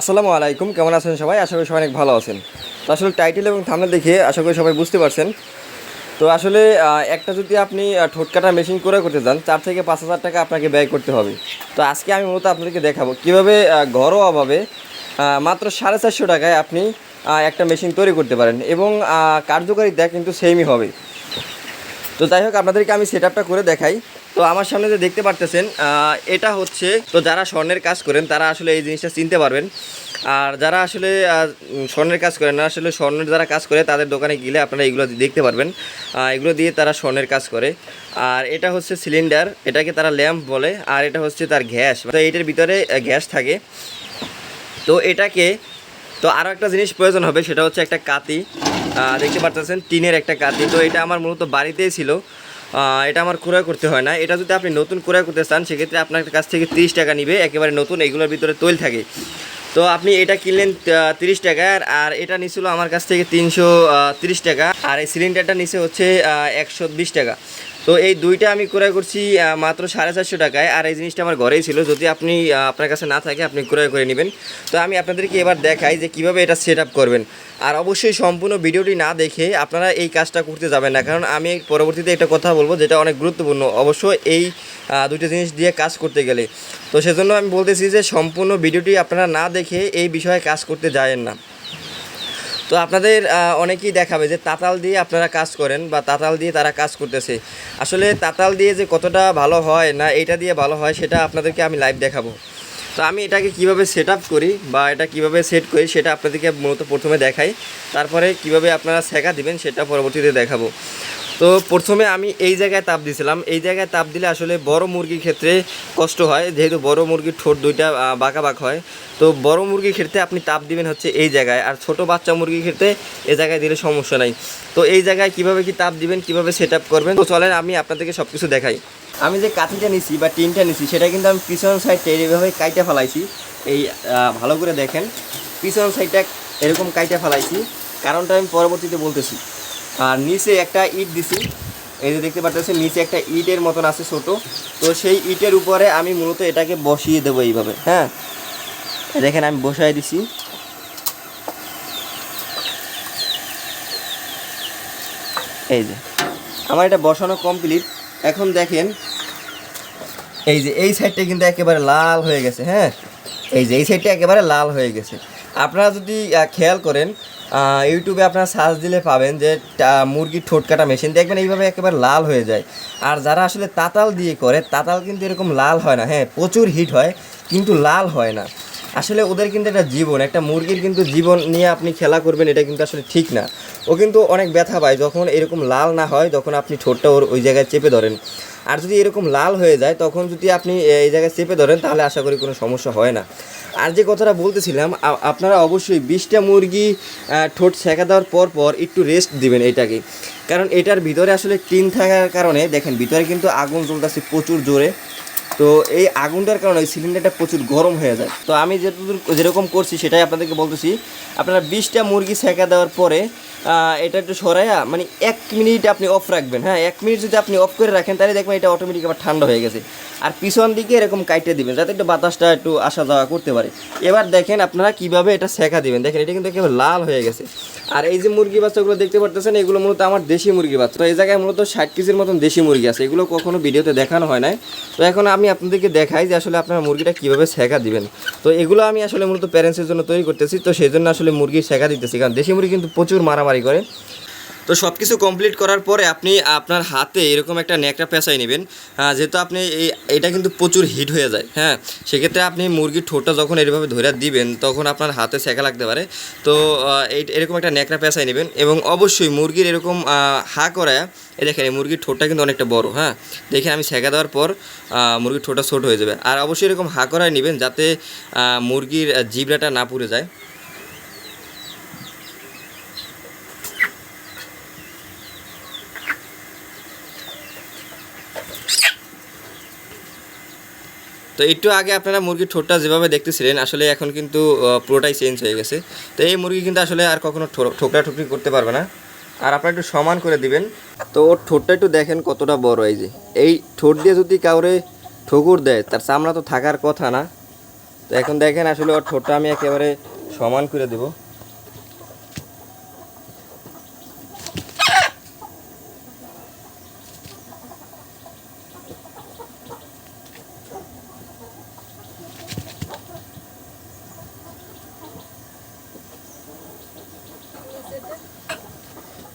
আসসালামু আলাইকুম কেমন আছেন সবাই? আশা করি সবাই অনেক ভালো আছেন। তো আসলে টাইটেল এবং থামনে দেখে আশা করি সবাই বুঝতে পারছেন। তো আসলে একটা যদি আপনি আহ, ঠোঁট কাটা মেশিন করে করতে চান চার থেকে পাঁচ হাজার টাকা আপনাকে ব্যয় করতে হবে। তো আজকে আমি মূলত আপনাদেরকে দেখাবো কীভাবে ঘরোয়াভাবে মাত্র সাড়ে চারশো টাকায় আপনি একটা মেশিন তৈরি করতে পারেন এবং কার্যকারিতা কিন্তু সেমই হবে। তো যাই হোক আপনাদেরকে আমি সেট করে দেখাই। তো আমার সামনে যে দেখতে পারতেছেন এটা হচ্ছে, তো যারা স্বর্ণের কাজ করেন, তারা আসলে এই জিনিসটা চিনতে পারবেন। আর যারা আসলে স্বর্ণের কাজ করেন, না, আসলে স্বর্ণের যারা কাজ করে, তাদের দোকানে গেলে আপনারা এগুলো দেখতে পারবেন। এগুলো দিয়ে তারা স্বর্ণের কাজ করে। আর এটা হচ্ছে সিলিন্ডার, এটাকে তারা ল্যাম্প বলে, আর এটা হচ্ছে তার গ্যাস। তো এটার ভিতরে গ্যাস থাকে। তো এটাকে, তো আরও একটা জিনিস প্রয়োজন হবে, সেটা হচ্ছে একটা কাতি। দেখতে পাচ্ছেন টিনের একটা কাতি। তো এটা আমার মূলত বাড়িতেই ছিল। এটা আমার ক্রয় করতে হয় না। এটা যদি আপনি নতুন ক্রয় করতে চান, সেক্ষেত্রে আপনার কাছ থেকে তিরিশ টাকা নিবে, একেবারে নতুন, এগুলোর ভিতরে তৈল থাকে। তো আপনি এটা কিনলেন তিরিশ টাকার, আর এটা নিছিল আমার কাছ থেকে তিনশো তিরিশ টাকা, আর এই সিলিন্ডারটা নিচে হচ্ছে একশো বিশ টাকা। তো এই দুইটা আমি ক্রয় করছি মাত্র সাড়ে চারশো টাকায়। আর এই জিনিসটা আমার ঘরেই ছিল, যদি আপনি আপনার কাছে না থাকে, আপনি ক্রয় করে নেবেন। তো আমি আপনাদেরকে এবার দেখাই যে কীভাবে এটা সেট করবেন। আর অবশ্যই সম্পূর্ণ ভিডিওটি না দেখে আপনারা এই কাজটা করতে যাবেন না, কারণ আমি পরবর্তীতে একটা কথা বলব যেটা অনেক গুরুত্বপূর্ণ। অবশ্য এই দুটো জিনিস দিয়ে কাজ করতে গেলে। তো সেজন্য আমি বলতেছি যে সম্পূর্ণ ভিডিওটি আপনারা না দেখে এই বিষয়ে কাজ করতে যায়েন না। তো আপনাদের অনেকেই দেখাবে যে তাতাল দিয়ে আপনারা কাজ করেন বা তাতাল দিয়ে তারা কাজ করতেছে। আসলে তাতাল দিয়ে যে কতটা ভালো হয় না এটা দিয়ে ভালো হয়, সেটা আপনাদেরকে আমি লাইভ দেখাবো। তো আমি এটাকে কীভাবে সেট করি বা এটা কীভাবে সেট করি, সেটা আপনাদেরকে মূলত প্রথমে দেখাই। তারপরে কীভাবে আপনারা শেখা দিবেন, সেটা পরবর্তীতে দেখাবো। তো প্রথমে আমি এই জায়গায় তাপ দিয়েছিলাম এই জায়গায় তাপ দিলে আসলে বড় মুরগির ক্ষেত্রে কষ্ট হয়, যেহেতু বড় মুরগির ঠোঁট দুইটা বাঁকা বাঁক হয়। তো বড় মুরগির ক্ষেত্রে আপনি তাপ দিবেন হচ্ছে এই জায়গায়, আর ছোট বাচ্চা মুরগির ক্ষেত্রে এই জায়গায় দিলে সমস্যা নাই। তো এই জায়গায় কীভাবে কি তাপ দিবেন, কীভাবে সেট করবেন? তো চলেন আমি আপনাদেরকে সব কিছু দেখাই। আমি যে কাঠিটা নিছি বা টিনটা নিছি, সেটা কিন্তু আমি পিছন সাইডটা এইভাবে কাইটা ফেলাইছি। এই ভালো করে দেখেন। পিছন সাইডটা এরকম কাইটা ফেলাইছি। কারণটা আমি পরবর্তীতে বলতেছি। আর নিচে একটা ইট দিছি। এই যে দেখতে পাচ্ছেন নিচে একটা ইটের মতন আছে ছোট। তো সেই ইটের উপরে আমি মূলত এটাকে বসিয়ে দেবো এইভাবে হ্যাঁ? দেখেন, আমি বসাই দিছি। এই যে, আমার এটা বসানো কমপ্লিট এখন দেখেন, এই যে এই সাইডটা কিন্তু একেবারে লাল হয়ে গেছে হ্যাঁ? এই যে এই সাইডটা একেবারে লাল হয়ে গেছে। আপনারা যদি খেয়াল করেন ইউটিউবে আপনারা সার্চ দিলে পাবেন যে মুরগির ঠোঁট কাটা মেশিন দেখবেন এইভাবে একেবারে লাল হয়ে যায়। আর যারা আসলে তাতাল দিয়ে করে, তাতাল কিন্তু এরকম লাল হয় না। হ্যাঁ প্রচুর হিট হয়, কিন্তু লাল হয় না। আসলে ওদের কিন্তু একটা জীবন, একটা মুরগির কিন্তু জীবন নিয়ে আপনি খেলা করবেন, এটা কিন্তু আসলে ঠিক না। ও কিন্তু অনেক ব্যথা পায়, যখন এরকম লাল না হয়, যখন আপনি ঠোঁটটা ওর ওই জায়গায় চেপে ধরেন। আর যদি এরকম লাল হয়ে যায়, তখন যদি আপনি এই জায়গায় চেপে ধরেন, তাহলে আশা করি কোনো সমস্যা হয় না। আর যে কথাটা বলতেছিলাম আপনারা অবশ্যই বিশটা মুরগি ঠোঁট ছেঁকা দেওয়ার পর পর একটু রেস্ট দিবেন এটাকে। কারণ এটার ভিতরে আসলে টিন থাকার কারণে, দেখেন, ভিতরে কিন্তু আগুন জ্বলতেছে প্রচুর জোরে। তো এই আগুনটার কারণে ওই সিলিন্ডারটা প্রচুর গরম হয়ে যায়। তো আমি যেটুকু যেরকম করছি সেটাই আপনাদেরকে বলতেছি। আপনারা বিশটা মুরগি সেঁকা দেওয়ার পরে এটা একটু সরাইয়া মানে এক মিনিট আপনি অফ রাখবেন হ্যাঁ? এক মিনিট যদি আপনি অফ করে রাখেন, তাহলে দেখবেন এটা অটোমেটিক আবার ঠান্ডা হয়ে গেছে। আর পিছন দিকে এরকম কাইটে দিবেন, যাতে একটু বাতাসটা একটু আসা যাওয়া করতে পারে। এবার দেখেন আপনারা কীভাবে এটা সেঁকা দিবেন। দেখেন, এটা কিন্তু একেবারে লাল হয়ে গেছে। আর এই যে মুরগি বাচ্চাগুলো দেখতে পারতেছেন, এগুলো মূলত আমার দেশি মুরগি বাচ্চা। তো এই জায়গায় মূলত ষাট কেজির মতন দেশি মুরগি আছে। এগুলো কখনো ভিডিওতে দেখানো হয় নাই। তো এখন আমি আপনাদেরকে দেখাই যে আসলে আপনারা মুরগিটা কীভাবে শেখা দিবেন। তো এগুলো আমি আসলে মূলত প্যারেন্টসের জন্য তৈরি করতেছি। তো সেই জন্য আসলে মুরগি শেখা দিতেছি। কারণ দেশি মুরগি কিন্তু প্রচুর মারামারি করে। তো সব কিছু কমপ্লিট করার পরে আপনি আপনার হাতে এরকম একটা ন্যাকড়া পেঁচাই নেবেন। যেহেতু আপনি এই এটা কিন্তু প্রচুর হিট হয়ে যায় হ্যাঁ? সেক্ষেত্রে আপনি মুরগির ঠোঁটটা যখন এরভাবে ধরে দিবেন তখন আপনার হাতে সেকা লাগতে পারে। তো এই এরকম একটা ন্যাকড়া পেঁচাই নেবেন এবং অবশ্যই মুরগির এরকম হা করায় এই দেখেন এই মুরগির ঠোঁটটা কিন্তু অনেকটা বড় হ্যাঁ? দেখে আমি সেঁকা দেওয়ার পর মুরগির ঠোঁটটা ছোট হয়ে যাবে। আর অবশ্যই এরকম হা করায় নেবেন যাতে মুরগির আহ, জিবড়াটা না পুড়ে যায়। তো একটু আগে আপনারা মুরগির ঠোঁটটা যেভাবে দেখতেছিলেন, আসলে এখন কিন্তু পুরোটাই চেঞ্জ হয়ে গেছে। তো এই মুরগি কিন্তু আসলে আর কখনো ঠোকরা ঠুকরি করতে পারবে না। আর আপনারা একটু সমান করে দিবেন। তো ওর ঠোঁটটা একটু দেখেন কতটা বড় এই যে। এই ঠোঁট দিয়ে যদি কাউরে ঠোকর দেয়, তার চামড়া তো থাকার কথা না। তো এখন দেখেন আসলে ওর ঠোঁটটা আমি একেবারে সমান করে দেব।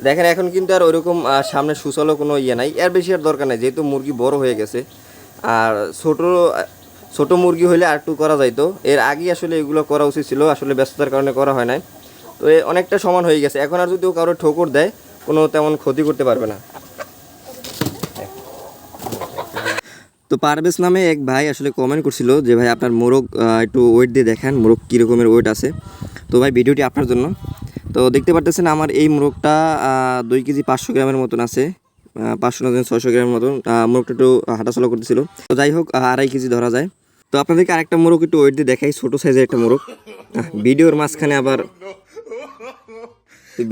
দেখেন, এখন কিন্তু আর ওইরকম সামনে সুচলো কোনো ইয়ে নাই। এর বেশি আর দরকার নাই, যেহেতু মুরগি বড় হয়ে গেছে। আর ছোট ছোট মুরগি হলে আর একটু করা যাইতো। এর আগে আসলে এগুলো করা উচিত ছিল, আসলে ব্যস্ততার কারণে করা হয় নাই। তো এ অনেকটা সমান হয়ে গেছে। এখন আর যদি ও কারও ঠোকর দেয়, কোনো তেমন ক্ষতি করতে পারবে না। তো পারভেজ নামে এক ভাই আসলে কমেন্ট করছিল যে, ভাই, আপনার মোরগ একটু ওয়েট দিয়ে দেখান, মোরগ কীরকমের ওয়েট আছে? তো ভাই ভিডিওটি আপনার জন্য। তো দেখতে পারতেছেন আমার এই মোরগটা দুই কেজি পাঁচশো গ্রামের মতন আছে। পাঁচশো না ছয়শো গ্রামের মতন। মোরগটা একটু হাঁটাচলা করতেছিল। তো যাই হোক আড়াই কেজি ধরা যায়। তো আপনাদেরকে আরেকটা মোরগ একটু ওয়েট দিয়ে দেখাই, ছোটো সাইজের একটা মোরগ। ভিডিওর মাঝখানে আবার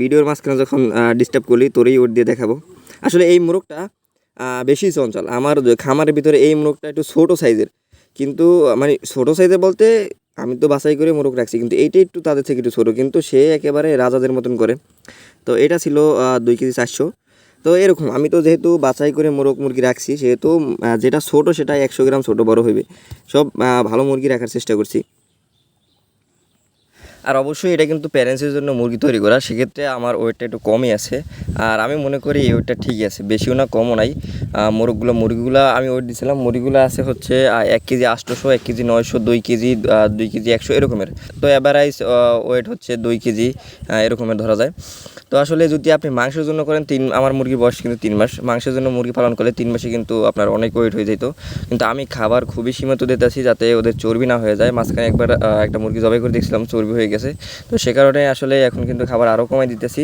ভিডিওর মাঝখানে যখন ডিস্টার্ব করলি, তোরই ওয়েট দিয়ে দেখাবো। আসলে এই মোরগটা বেশি চঞ্চল। আমার খামারের ভিতরে এই মোরগটা একটু ছোটো সাইজের কিন্তু মানে ছোটো সাইজের বলতে আমি তো বাছাই করে মোরগ রাখছি, কিন্তু এইটা একটু তাদের থেকে একটু ছোটো, কিন্তু সে একেবারে রাজাদের মতন করে। তো এটা ছিল দুই কেজি চারশো। তো এরকম, আমি তো যেহেতু বাছাই করে মোরগ মুরগি রাখছি, সেহেতু যেটা ছোটো সেটা একশো গ্রাম ছোটো বড় হইবে। সব ভালো মুরগি রাখার চেষ্টা করছি। আর অবশ্যই এটা কিন্তু প্যারেন্টসের জন্য মুরগি তৈরি করা, সেক্ষেত্রে আমার ওয়েটটা একটু কমই আছে। আর আমি মনে করি এই ওয়েটটা ঠিকই আছে, বেশিও না, কমও নাই। মোরগগুলো, মুরগিগুলো আমি ওয়েট দিয়েছিলাম মুরগিগুলো আছে হচ্ছে এক কেজি আটশোশো এক কেজি নয়শো, দুই কেজি দুই কেজি একশো এরকমের। তো অ্যাভারাইজ ওয়েট হচ্ছে দুই কেজি এরকমের ধরা যায়। তো আসলে যদি আপনি মাংসের জন্য করেন, তিন, আমার মুরগির বয়স কিন্তু তিন মাস। মাংসের জন্য মুরগি পালন করলে তিন মাসে কিন্তু আপনার অনেক ওয়েট হয়ে যেত। কিন্তু আমি খাবার খুবই সীমিত দিতেছি যাতে ওদের চর্বি না হয়ে যায়। মাঝখানে একবার একটা মুরগি জবাই করে দেখছিলাম, চর্বি হয়ে গেছে। তো সে কারণে আসলে এখন কিন্তু খাবার আরও কমাই দিতেছি।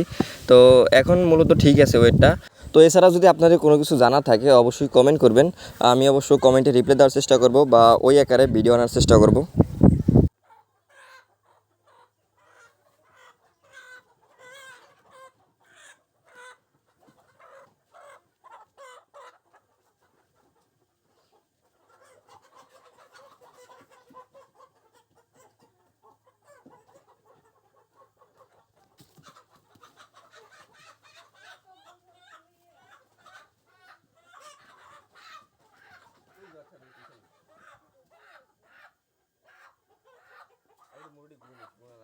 তো এখন মূলত ঠিক আছে ওয়েটটা তো এছাড়া যদি আপনাদের কোনো কিছু জানা থাকে, অবশ্যই কমেন্ট করবেন। আমি অবশ্য কমেন্টে রিপ্লাই দেওয়ার চেষ্টা করব বা ওই আকারে ভিডিও আনার চেষ্টা করব। Bueno, bueno.